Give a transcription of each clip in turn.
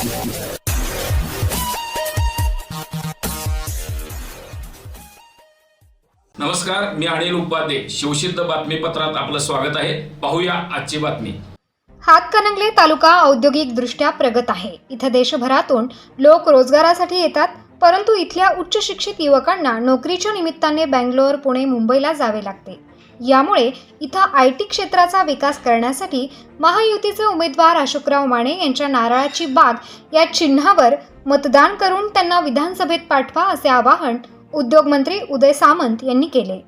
नमस्कार मी अनिल उपाध्ये. शिवसिद्ध बातमीपत्रात आपलं स्वागत आहे. पाहूया आजची बातमी. हातकणंगले तालुका औद्योगिकदृष्ट्या प्रगत आहे. इथं देशभरातून लोक रोजगारासाठी येतात परंतु इथल्या उच्च शिक्षित युवकांना नोकरीच्या निमित्ताने बँगलोर पुणे मुंबईला जावे लागते. यामुळे इथं आय टी क्षेत्राचा विकास करण्यासाठी महायुतीचे उमेदवार अशोकराव माने यांच्या नारळाची बाग या चिन्हावर मतदान करून त्यांना विधानसभेत पाठवा असे आवाहन उद्योगमंत्री उदय सामंत यांनी केले.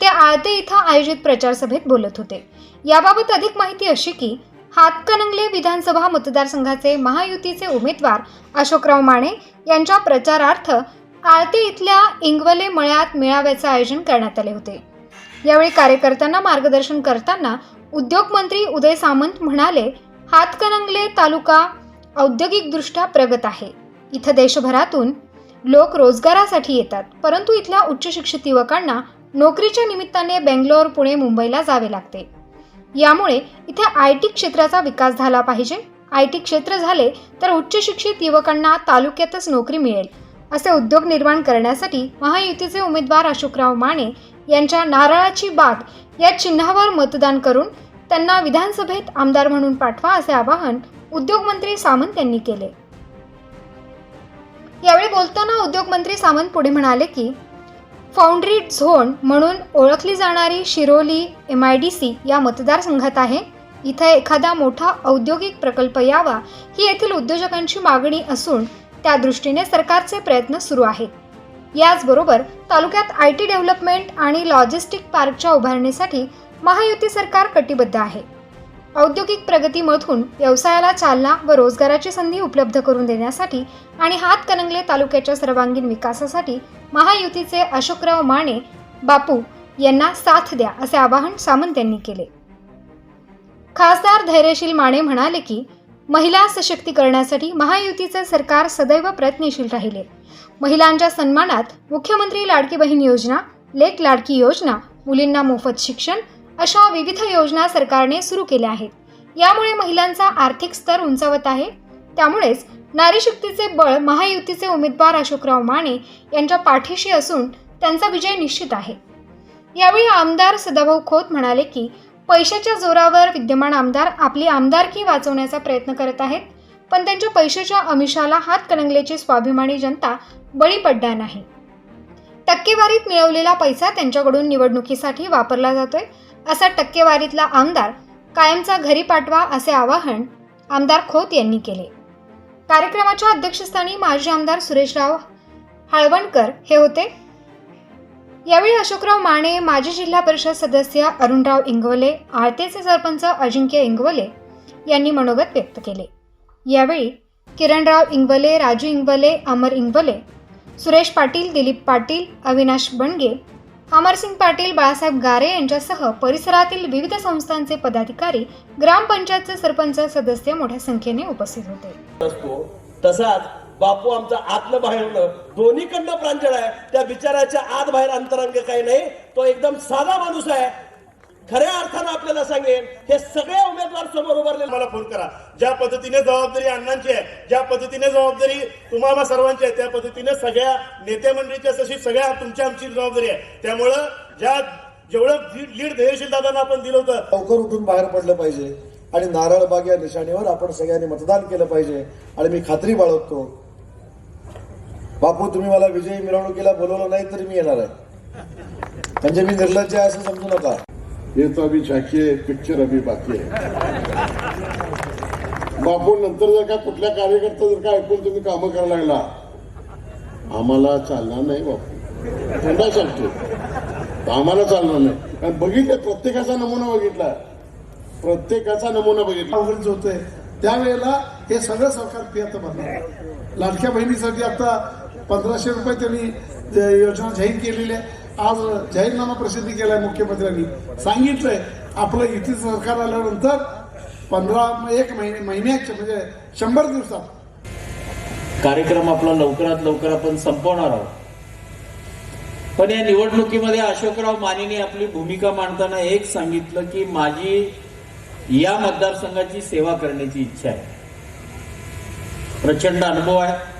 ते आळते इथं आयोजित प्रचारसभेत बोलत होते. याबाबत अधिक माहिती अशी की हातकणंगले विधानसभा मतदारसंघाचे महायुतीचे उमेदवार अशोकराव माने यांच्या प्रचारार्थ आळते इथल्या इंगवले मळ्यात मेळाव्याचे आयोजन करण्यात आले होते. यावेळी कार्यकर्त्यांना मार्गदर्शन करताना उद्योगमंत्री उदय सामंत म्हणाले हातकणंगले तालुका औद्योगिकदृष्ट्या प्रगत आहे. इथं देशभरातून लोक रोजगारासाठी येतात. परंतु इथल्या उच्च शिक्षित युवकांना नोकरीच्या निमित्ताने बेंगलोर पुणे मुंबईला जावे लागते. यामुळे इथे आय टी क्षेत्राचा विकास झाला पाहिजे. आय टी क्षेत्र झाले तर उच्च शिक्षित युवकांना तालुक्यातच नोकरी मिळेल. असे उद्योग निर्माण करण्यासाठी महायुतीचे उमेदवार अशोकराव माने यांच्या नारळाची बाग या चिन्हावर मतदान करून त्यांना विधानसभेत आमदार म्हणून पाठवा असे आवाहन उद्योगमंत्री सामंत यांनी केले. यावेळी बोलताना उद्योगमंत्री सामंत पुढे म्हणाले की फाउंड्री झोन म्हणून ओळखली जाणारी Shiroli M I D C या मतदारसंघात आहे. इथं एखादा मोठा औद्योगिक प्रकल्प यावा ही येथील उद्योजकांची मागणी असून त्या दृष्टीने सरकारचे प्रयत्न सुरू आहेत. याचबरोबर तालुक्यात आय टी डेव्हलपमेंट आणि लॉजिस्टिक पार्कच्या उभारणीसाठी महायुती सरकार कटिबद्ध आहे. औद्योगिक प्रगतीमधून व्यवसायाला चालना व रोजगाराची संधी उपलब्ध करून देण्यासाठी आणि हातकणंगले तालुक्याच्या सर्वांगीण विकासासाठी महायुतीचे अशोकराव माने बापू यांना साथ द्या असे आवाहन सामंत यांनी केले. खासदार धैर्यशील माने म्हणाले की महिला सशक्तीकरणासाठी महायुतीचे सरकार सदैव प्रयत्नशील राहिले. महिलांच्या सन्मानात मुख्यमंत्री लाडकी बहीण योजना लेक लाडकी योजना मुलींना मोफत शिक्षण अशा विविध योजना सरकारने सुरू केल्या आहेत. यामुळे महिलांचा आर्थिक स्तर उंचावत आहे. त्यामुळेच नारी शक्तीचे बळ महायुतीचे उमेदवार अशोकराव माने यांच्या पाठीशी असून त्यांचा विजय निश्चित आहे. यावेळी आमदार सदाभाऊ खोत म्हणाले की पैशाच्या जोरावर विद्यमान आमदार आपली आमदारकी वाचवण्याचा प्रयत्न करत आहेत पण त्यांच्या पैशाच्या अमिषाला हात कणंगल्याची स्वाभिमानी जनता बळी पडणार नाही. टक्केवारीत मिळवलेला पैसा त्यांच्याकडून निवडणुकीसाठी वापरला जातोय असा टक्केवारीतला आमदार कायमचा घरी पाठवा असे आवाहन आमदार खोत यांनी केले. कार्यक्रमाच्या अध्यक्षस्थानी माजी आमदार सुरेशराव हळवणकर हे होते. यावेळी अशोकराव माने माजी जिल्हा परिषद सदस्य अरुणराव इंगवले आळतेचे सरपंच अजिंक्य इंगवले यांनी मनोगत व्यक्त केले. यावेळी किरणराव इंगवले राजू इंगवले अमर इंगवले सुरेश पाटील दिलीप पाटील अविनाश बणगे अमरसिंग पाटील बाळासाहेब गारे यांच्यासह परिसरातील विविध संस्थांचे पदाधिकारी ग्रामपंचायतचे सरपंच सदस्य मोठ्या संख्येने उपस्थित होते. तसाच बापू आमचा आतलं बाहेरनं दोन्हीकडनं प्रांजळ आहे. त्या बिचाराच्या आत बाहेर अंतरंग काही नाही. तो एकदम साधा माणूस आहे. खऱ्या अर्थानं आपल्याला सांगेन हे सगळे उमेदवार समोर उभारले मला फोन करा. ज्या पद्धतीने जबाबदारी अण्णांची आहे ज्या पद्धतीने जबाबदारी तुम्हाला सर्वांची आहे त्या पद्धतीने सगळ्या नेते मंडळीच्या तशी सगळ्या तुमच्या आमची जबाबदारी आहे. त्यामुळं ज्या जेवढं लीड लीड धैर्यशील दादांना आपण दिलं होतं लवकर उठून बाहेर पडलं पाहिजे. आणि नारळबाग या निशाणीवर आपण सगळ्यांनी मतदान केलं पाहिजे. आणि मी खात्री बाळगतो बापू तुम्ही मला विजयी मिरवणुकीला बोलवलं नाही तरी मी येणार आहे. म्हणजे मी निर्लज्ज आहे असं समजू नका. ये तो अभी झाकी पिक्चर अभी बाकी आहे. बापू नंतर जर का कुठल्या कार्यकर्ता जर का ऐकून तुम्ही कामं करायला लागला आम्हाला चालणार नाही बापू. पुन्हा सांगतो आम्हाला चालणार नाही. कारण बघितलं प्रत्येकाचा नमुना बघितला. प्रत्येकाचा नमुना बघितला. अवघड होतोय त्यावेळेला हे सगळं सरकार पियात बनणार लाडक्या बहिणीसाठी आता पंधराशे रुपये त्यांनी योजना जाहीर केलेली आहे. आज जाहीरनामा प्रसिद्धी केलाय मुख्यमंत्र्यांनी. सांगितलंय आपलं युती सरकार आल्यानंतर पंधरा एक महिने महिन्याच्या म्हणजे शंभर दिवसात. कार्यक्रम आपला लवकरात लवकर आपण संपवणार आहोत. पण या निवडणुकीमध्ये अशोकराव मानेने आपली भूमिका मांडताना एक सांगितलं की माझी या मतदारसंघाची सेवा करण्याची इच्छा आहे. प्रचंड अनुभव आहे.